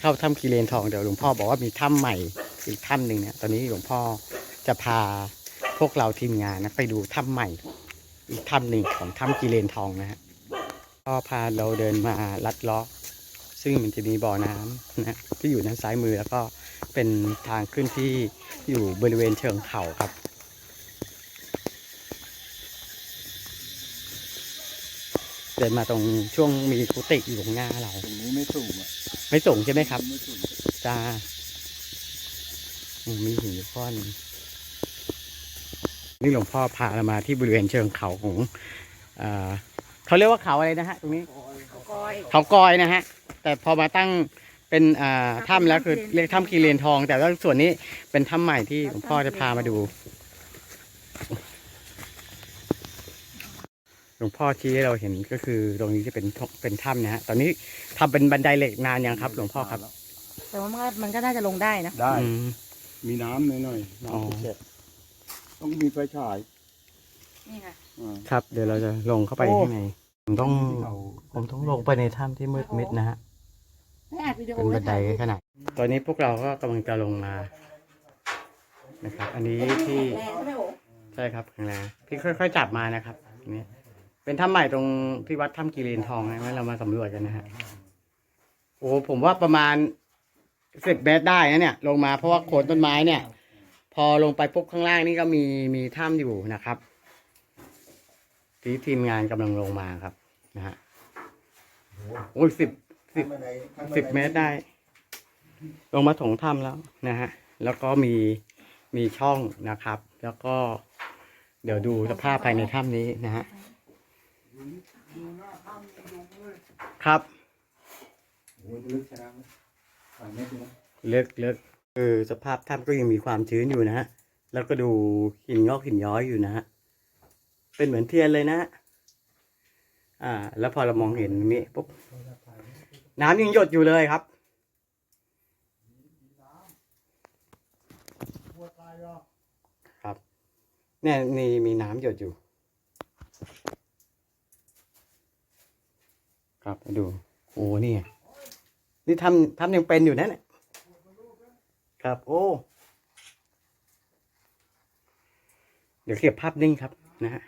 เข้าถ้ำกีเลนทองเดี๋ยวหลวงพ่อบอกว่ามีถ้ำใหม่อีกถ้ำหนึ่งเนี่ยตอนนี้หลวงพ่อจะพาพวกเราทีมงานนะไปดูถ้ำใหม่ อีกถ้ำหนึ่งของถ้ำกีเลนทองนะฮะก็พาเราเดินมาลัดล้อซึ่งมันจะมีบ่อน้ำนะที่อยู่ด้านซ้ายมือแล้วก็เป็นทางขึ้นที่อยู่บริเวณเชิงเขาครับ เดินมาตรงช่วงมีกุฏิอยู่ตรงหน้าเรา ตรงนี้ไม่สูงอะไม่สูงใช่ไหมครับ ไม่สูงจ้าอืมมีหินอยู่ก้อนหนึ่งนี่หลวงพ่อพาเรามาที่บริเวณเชิงเขาของเอ่อเขาเรียกว่าเขาอะไรนะฮะตรงนี้กอย เขากอยนะฮะ แต่พอมาตั้งเป็นอ่าถ้ำแล้วคือเรียกถ้ำกีเรียนทอง แต่ว่าส่วนนี้เป็นถ้ำใหม่ที่หลวงพ่อจะพามาดูห ลวงพ่อชี้ให้เราเห็นก็คือตรงนี้จะเป็นเป็นถ้ำนะฮะตอนนี้ทำเป็นบันไดเหล็กนานยังครับ หลวงพ่อครับ แต่ว่ามันก็มันก็น่าจะลงได้นะได้ อืม มีน้ำหน่อยๆอ๋อน้ำแฉะต้องมีไฟฉายนี่ค่ะอ่า ครับ เดี๋ยวเราจะลงเข้าไปโอ้ข้างในผมต้องที่เขาผมต้องลงไปในถ้ำที่มืดมิดนะฮะไม่อัดวิดีโอเป็นบันไดว้ถ่ายขนาด ตอนนี้พวกเราก็กำลังจะลงมา นะครับ อันนี้ที่ แรงใช่ไหมโอ้ใช่ครับข้างแรงที่ค่อย ๆ จับมานะครับนี่ เป็นถ้ำใหม่ตรงที่วัดถ้ำกีรีนทองนะเรามาสำรวจกันนะฮะโอ้ผมว่าประมาณสิบเมตรได้นะเนี่ย ลงมาเพราะว่าโคนต้นไม้เนี่ย พอลงไปปุ๊บข้างล่างนี่ก็มีมีถ้ำอยู่นะครับที่ทีมงานกำลังลงมาครับนะฮะโอ้ยสิบสิบสิบเมตรได้ ลงมาถงถ้ำแล้วนะฮะแล้วก็มีมีช่องนะครับ แล้วก็ เดี๋ยวดูสภาพภายในถ้ำนี้นะฮะ ครับโอ้ยลึกใช่ไหมสามเมตรนะเลิกเลิกเออสภาพถ้ำก็ยังมีความชื้นอยู่นะฮะ แล้วก็ดูหินงอกหินย้อยอยู่นะฮะ เป็นเหมือนเทียนเลยนะฮะอ่า แล้วพอเรามองเห็นตรงนี้ปุ๊บน้ำยังหยดอยู่เลยครับครับเนี่ยนี่มีน้ำหยดอยู่ ครับมาดู โอ้นี่ไงนี่ทำทำยังเป็นอยู่นะเนี่ยครับ โอ้ เดี๋ยวเก็บภาพนิ่งครับนะฮะ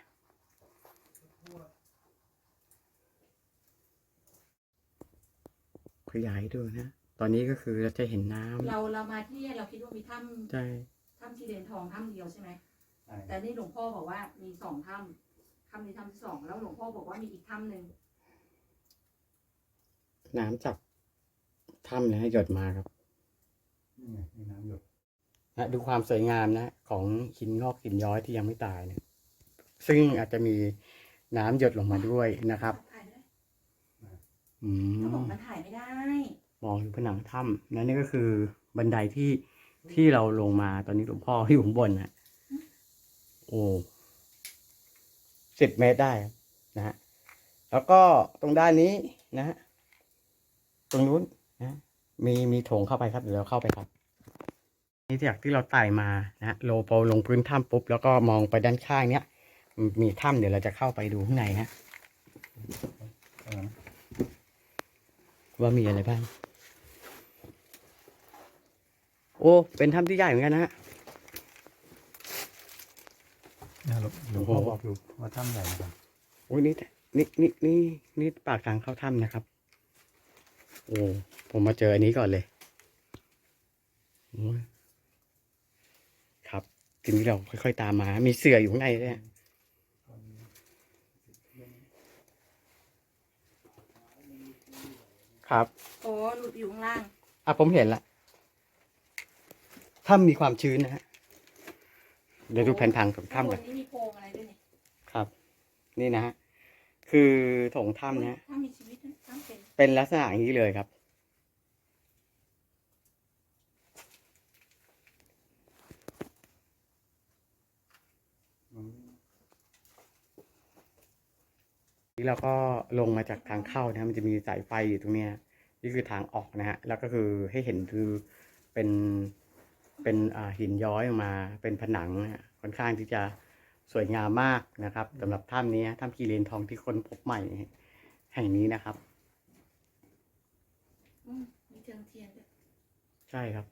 ขยายดูนะ ตอนนี้ก็คือเราจะเห็นน้ำเราเรามาที่เราคิดว่ามีถ้ใช่ำถ้ำที่เรียนทองถ้ำเดียวใช่ไหมใช่แต่นี่หลวงพ่อบอกว่ามีสองถ้ำถ้ำนี้ถ้ำที่สองแล้วหลวงพ่อบอกว่ามีอีกถ้ำหนึ่ง น้ำจากถ้ำนะฮะหยดมาครับนี่ไงมีน้ำหยดนะดูความสวยงามนะ ของหินงอกหินย้อยที่ยังไม่ตายเนี่ยซึ่งอาจจะมีน้ำหยดลงมาด้วยนะครับ ถ่ายได้อืมเขาบอกมันถ่ายไม่ได้ มองถึงผนังถ้ำนั่นนี่ก็คือบันไดที่ที่เราลงมาตอนนี้หลวงพ่ออยู่ข้างบนนะโอ้สิบเมตรได้ครับนะฮะแล้วก็ตรงด้านนี้นะฮะ ตรงนู้นนะมีมีโถงเข้าไปครับเดี๋ยวเราเข้าไปครับ นี่จากที่เราไต่มานะฮะโลพอลงพื้นถ้ำปุ๊บแล้วก็มองไปด้านข้างเนี้ยมีถ้ำเดี๋ยวเราจะเข้าไปดูข้างในฮะอ่าว่ามีอะไรบ้าง โอ้ เป็นถ้ำที่ใหญ่เหมือนกันนะฮะเนี่ยหลวงหลวงพ่อบอกอยู่ว่าถ้ำใหญ่นะครับโอ้ยนี่นี่นี่นี่นี่ปากทางเข้าถ้ำนะครับ โอ้ผมมาเจออันนี้ก่อนเลยโอ้ยครับทีนี้เราค่อยๆตามมา มีเสืออยู่ข้างในด้วยอะครับโอ้หลุดอยู่ข้างล่าง อะผมเห็นละถ้ำมีความชื้นนะฮะ เดี๋ยวดูแผนผังของข้างถ้ำบกันนนี้มีโพรงอะไรด้วยเนี่ย ครับ นี่นะฮะ คือโถงถ้ำเนี้ยถ้ามีชีวิตนะถ้ำ เป็นลักษณะอย่างนี้เลยครับ นี่เราก็ลงมาจากทางเข้านะมันจะมีสายไฟอยู่ตรงนี้นี่คือทางออกนะฮะ แล้วก็คือให้เห็นคือเป็นเป็นหินย้อยออกมาเป็นผนังค่อนข้างที่จะสวยงามมากนะครับสำหรับถ้ำนี้ถ้ำกีเรนทองที่คนพบใหม่แห่งนี้นะครับ อืมมีเชิงเทียนด้วย ใช่ครับ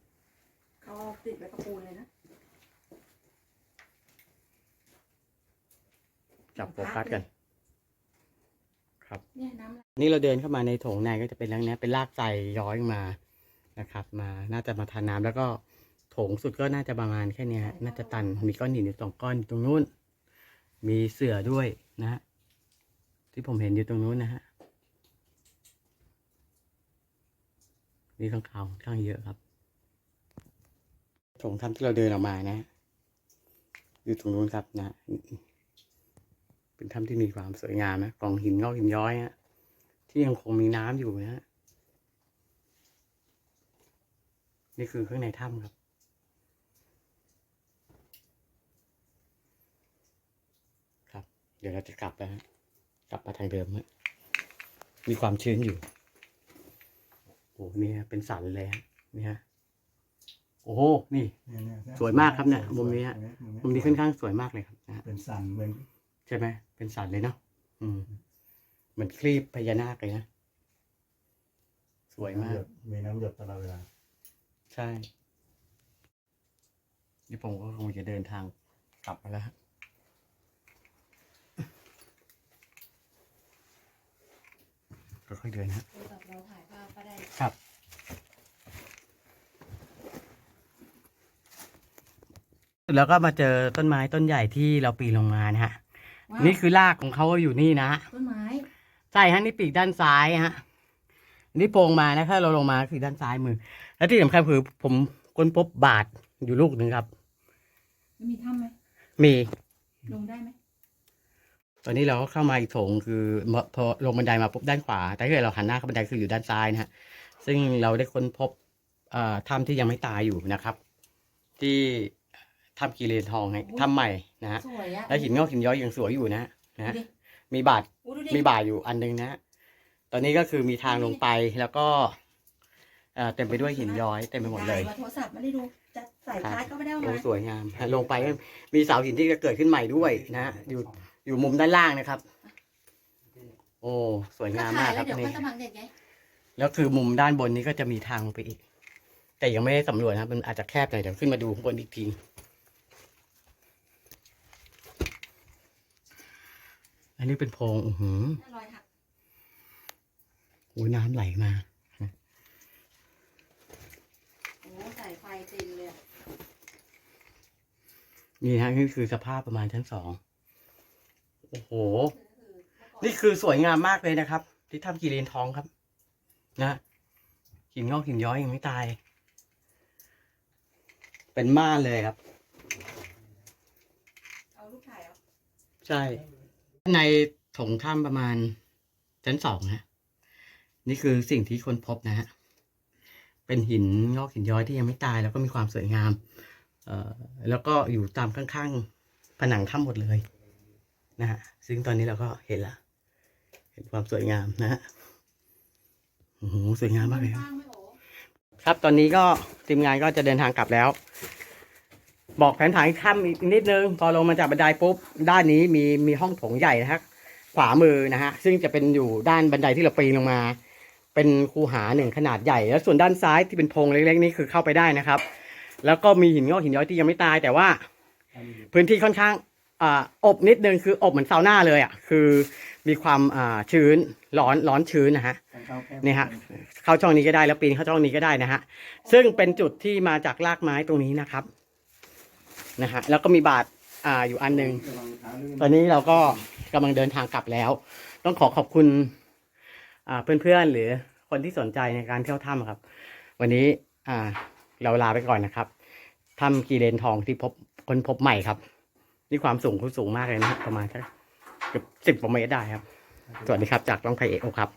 เขาติดไว้กับปูนเลยนะจับโฟกัสกัน ครับ เนี่ยน้ำไหลนี่เราเดินเข้ามาในโถงในก็จะเป็นลังนี้เป็นรากไทรย้อยมานะครับ มาน่าจะมาทานน้ำแล้วก็โถงสุดก็น่าจะประมาณแค่เนี้ยฮะน่าจะตันมีก้อนหินอยู่สองก้อนตรงนู้น มีเสือด้วยนะฮะที่ผมเห็นอยู่ตรงนู้นนะฮะนี่ข้างเขาวค่อนข้างเยอะครับ โถงถ้ำที่เราเดินออกมานะ อยู่ตรงนู้นครับนะ เป็นถ้ำที่มีความสวยงามนะกองหินงอกหินย้อยฮะที่ยังคงมีน้ำอยู่นะฮะนี่คือข้างในถ้ำครับ ครับ เดี๋ยวเราจะกลับแล้วฮะกลับมาทางเดิมฮะมีความชื้นอยู่โอ้โหนี่ฮะเป็นสันเลยฮะนี่ฮะ โอ้โหนี่เนี่ยเนี่ยเนี่ยสวยมากครับเนี่ยมุมนี้ฮะ มุมนี้ค่อนข้างสวยมากเลยครับนะฮะเป็นสันเหมือนใช่ไหมเป็นสันเลยเนาะอืมเหมือนคลีปพญานาคเลยนะสวยมากน้ำหยดมีน้ำหยดตลอดเวลาใช่นี่ผมก็คงจะเดินทางกลับมาแล้วฮะค่อยๆเดินฮะ โทรศัพท์เราถ่ายภาพก็ได้ ครับ แล้วก็มาเจอต้นไม้ต้นใหญ่ที่เราปีนลงมานะฮะ ว้าวนี่คือรากของเขาอยู่นี่นะต้นไม้ใช่ฮะนี่ปีกด้านซ้ายฮะ นี่โปร่งมานะถ้าเราลงมาคือด้านซ้ายมือ และที่สำคัญคือผมค้นพบบาทอยู่ลูกหนึ่งครับไม่มีถ้ำไหมมีลงได้ไหมตอนนี้เราก็เข้ามาอีกโถงคือพอลงบันไดมาปุ๊บด้านขวา แต่ถ้าเกิดเราหันหน้าเข้าบันไดคืออยู่ด้านซ้ายนะฮะ ซึ่งเราได้ค้นพบเอ่อถ้ำที่ยังไม่ตายอยู่นะครับ ที่ ถ้ำกีเลนทองฮะถ้ำใหม่นะฮะสวยอะ และหินงอกหินย้อยยังสวยอยู่นะนะฮะดูดิ มีบาทอู้ดูดิมีบ่าอยู่อันหนึงนะฮะตอนนี้ก็คือมีทางลงไปแล้วก็เอ่อเต็มไปด้วยหินย้อยเต็มไปหมดเลยถ่าโทรศัพท์ไม่ได้ดู จะใส่ชาร์จก็ไม่ได้เอาโอ้มาสวยงาม ลงไปก็มีเสาหินที่จะเกิดขึ้นใหม่ด้วยนะฮะอยู่อยู่มุมด้านล่างนะครับ โอ้สวยงามมากครับเดี๋ยวนี่ค่อยสมัครเด็กไงแล้วคือมุมด้านบนนี้ก็จะมีทางลงไปอีก แต่ยังไม่ได้สำรวจนะครับมันอาจจะแคบหน่อยเดี๋ยวขึ้นมาดูข้างบนอีกที อันนี้เป็นโพรงอือหือรอยหักโอ้ยน้ำไหลมาโอ้ใส่ไฟเต็มเลยอะนี่ฮะนี่คือสภาพประมาณชั้นสองโอ้โหคือเมื่อก่อนนี่คือสวยงามมากเลยนะครับ ที่ถ้ำกีรีนทองครับ นะหินงอกหินย้อยยังไม่ตาย เป็นม่านเลยครับ เอาลูกถ่ายเอา ใช่ ในโถงถ้ำประมาณชั้นสองฮะนี่คือสิ่งที่ค้นพบนะฮะเป็นหินงอกหินย้อยที่ยังไม่ตายแล้วก็มีความสวยงามเอ่อแล้วก็อยู่ตามข้างๆผนังถ้ำหมดเลยนะฮะซึ่งตอนนี้เราก็เห็นละเห็นความสวยงามนะฮะโอ้โหสวยงามมากเลยครับสร้างไหมโอ้ครับตอนนี้ก็ทีมงานก็จะเดินทางกลับแล้ว บอกแผนผังอีกถ้ำอีกนิดนึงพอลงมาจากบันไดปุ๊บด้านนี้มีมีห้องโถงใหญ่นะฮะขวามือนะฮะซึ่งจะเป็นอยู่ด้านบันไดที่เราปีนลงมา เป็นคูหาหนึ่งขนาดใหญ่ แล้วส่วนด้านซ้ายที่เป็นโพรงเล็กๆนี่คือเข้าไปได้นะครับ แล้วก็มีหินงอกหินย้อยที่ยังไม่ตาย แต่ว่า พื้นที่ค่อนข้างอ่าอบนิดนึงคืออบเหมือนซาวน่าเลยอะคือมีความอ่าชื้นร้อนร้อนชื้นนะฮะนี่ฮะเข้าช่องนี้ก็ได้แล้วปีนเข้าช่องนี้ก็ได้นะฮะซึ่งเป็นจุดที่มาจากรากไม้ตรงนี้นะครับ นะฮะแล้วก็มีบาทอ่าอยู่อันหนึ่งตอนนี้เราก็กำลังเดินทางกลับแล้ว ต้องขอขอบคุณอ่าเพื่อนๆหรือคนที่สนใจในการเที่ยวถ้ำครับ วันนี้อ่าเราลาไปก่อนนะครับถ้ำกีเลนทองที่พบคนพบใหม่ครับ นี่ความสูงเขาสูงมากเลยนะประมาณสักเกือบสิบกว่าเมตรได้ครับ สวัสดีครับจากล่องไพเอกครับ